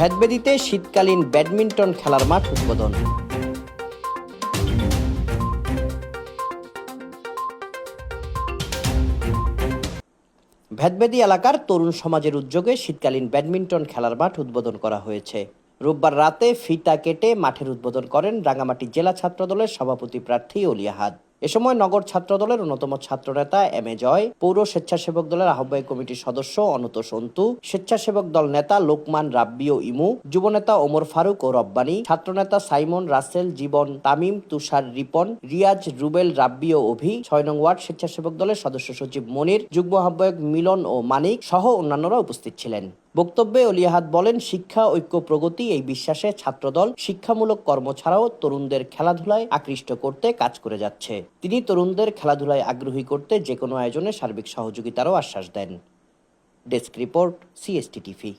ভেদবেদিতে শীতকালীন ব্যাডমিন্টন খেলার মাঠ উদ্বোধন। ভেদবেদি এলাকার তরুণ সমাজের উদ্যোগে শীতকালীন ব্যাডমিন্টন খেলার মাঠ উদ্বোধন করা হয়েছে। রোববার রাতে ফিতা কেটে মাঠের উদ্বোধন করেন রাঙামাটি জেলা ছাত্রদলের সভাপতি প্রার্থী অলিয়াহাদ এ সময় নগর ছাত্র দলের অন্যতম ছাত্রনেতা এম এ জয়, পৌর স্বেচ্ছাসেবক দলের আহ্বায়ক কমিটির সদস্য অনত সন্তু, স্বেচ্ছাসেবক দল নেতা লোকমান রাব্বি ও ইমু যুবনেতা ওমর ফারুক ও রব্বানী, ছাত্রনেতা সাইমন রাসেল, জীবন তামিম, তুষার রিপন, রিয়াজ রুবেল রাব্বি ও অভি, ছয় নং ওয়ার্ড স্বেচ্ছাসেবক দলের সদস্য সচিব মনির, যুগ্ম আহ্বায়ক মিলন ও মানিক সহ অন্যান্যরা উপস্থিত ছিলেন। বক্তব্যে অলিয়াহাত বলেন, শিক্ষা, ঐক্য, প্রগতি এই বিশ্বাসে ছাত্রদল শিক্ষামূলক কর্ম ছাড়াও তরুণদের খেলাধুলায় আকৃষ্ট করতে কাজ করে যাচ্ছে। তিনি তরুণদের খেলাধুলায় আগ্রহী করতে যে কোনো আয়োজনে সার্বিক সহযোগিতারও আশ্বাস দেন। Desk report CST TV